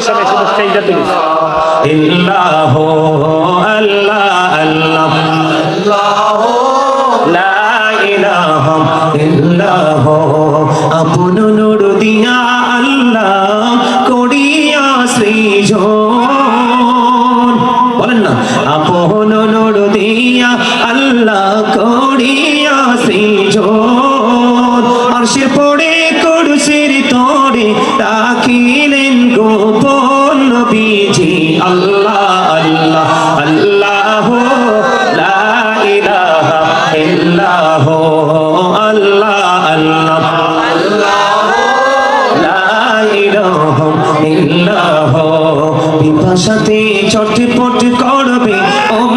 সময় শুধু স্টেজটা তুলিস ইল্লাহ আল্লাহ আল্লাহ। লা ইলাহা ইল্লাহ। আপন নূর দিয়া আল্লাহ করিয়া সৃজন। বলেন না? আপন নূর দিয়া আল্লাহ করিয়া সৃজন। আরশের পড়ে কুরসির তরে রাখিলেন গোপন নবীজি। আল্লাহ আল্লাহ আল্লাহ, লা ইলাহা ইল্লাহ, আল্লাহ আল্লাহ। পিপাসাতে চটপট করবে উম্মতি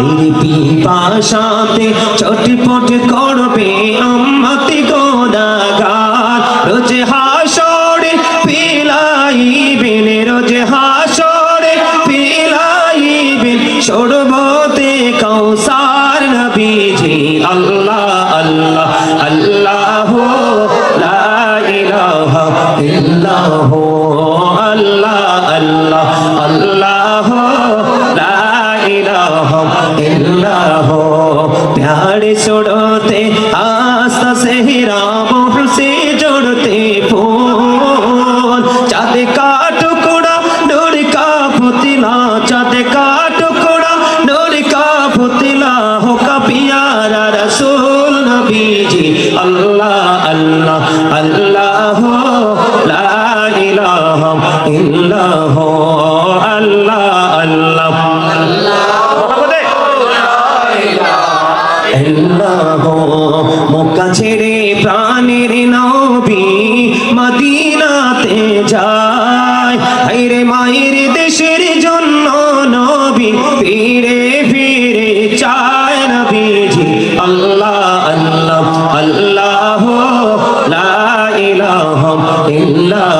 আইরে পিপাসাতে চটপট করবে উম্মতি গুনাহগার রোজ হাসরে পিলাইবেন রোজ হাসরে পিলাইবেন সরবতে কৌসার নবীজি, আল্লাহ আল্লাহ আল্লাহ লা ইলাহা ইল্লাহ। प्यारे छोड़ते, आस्था से ही राम से जोड़ते फूल। चाँद का टुकड़ा डोर का पुतला, चाँद का टुकड़ा डोर का पुतला, हो का प्यारा रसूल नबी जी। अल्लाह अल्लाह अल्लाह हो, ला इलाहा इल्लाह अल्लाह আল্লাহ। মক্কা ছেড়ে প্রাণের নবী মদিনাতে যায়। হাইরে মায়ের দেশের জন্য নবী ফিরে ফিরে চায় নবীজি। আল্লাহ আল্লাহ আল্লাহ, লা ইলাহা ইল্লাল্লাহ।